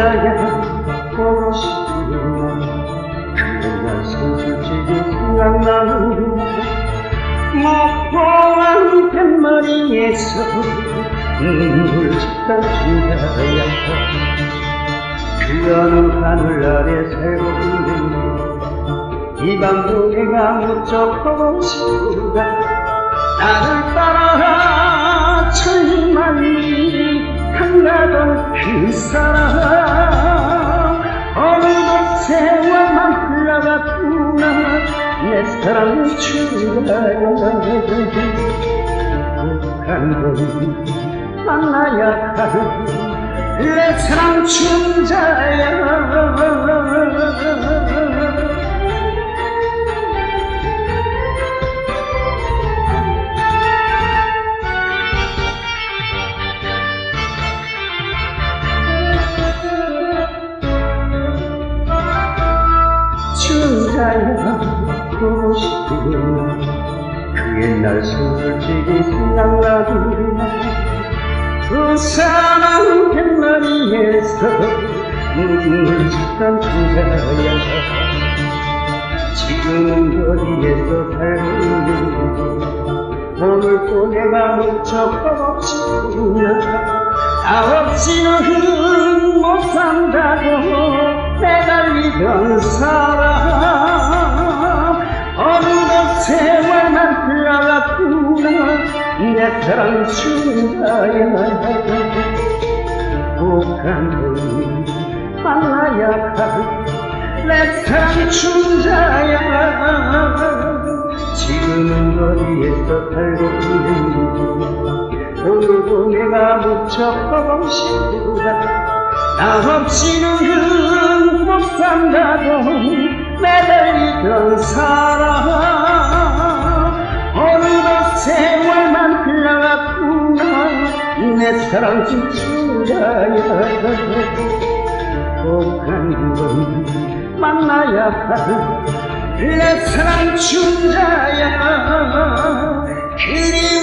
춘자야 보고 싶구나 그날 솔직히 생각나는 목포한 뱃머리에서 눈물 짓던 춘자야 그 어느 하늘 아래 살고 있는 이 밤도 내가 무척 보고 싶구나 나를 따라 한군 만나야 할내 사랑 춘자야 춘자야 그 옛날 솔직히 생각나구나? 그 사랑 뱃머리에서 눈물 짓던 춘자야. 지금은 어디에서 살고 있는지 오늘 또 내가 무척 보고 싶구나 나 없이는 못 산다고 매달리던 사람 내 사랑 춘자야 북한을 만나야 할내 사랑 춘자야 지금은 어디에서 살고 있는지 오늘도 내가 무척 보고 싶구나 나 없이는 못 산다고 매달리던 사람 사랑 춘자야 꼭한번 만나야 할내 사랑 그리움 춘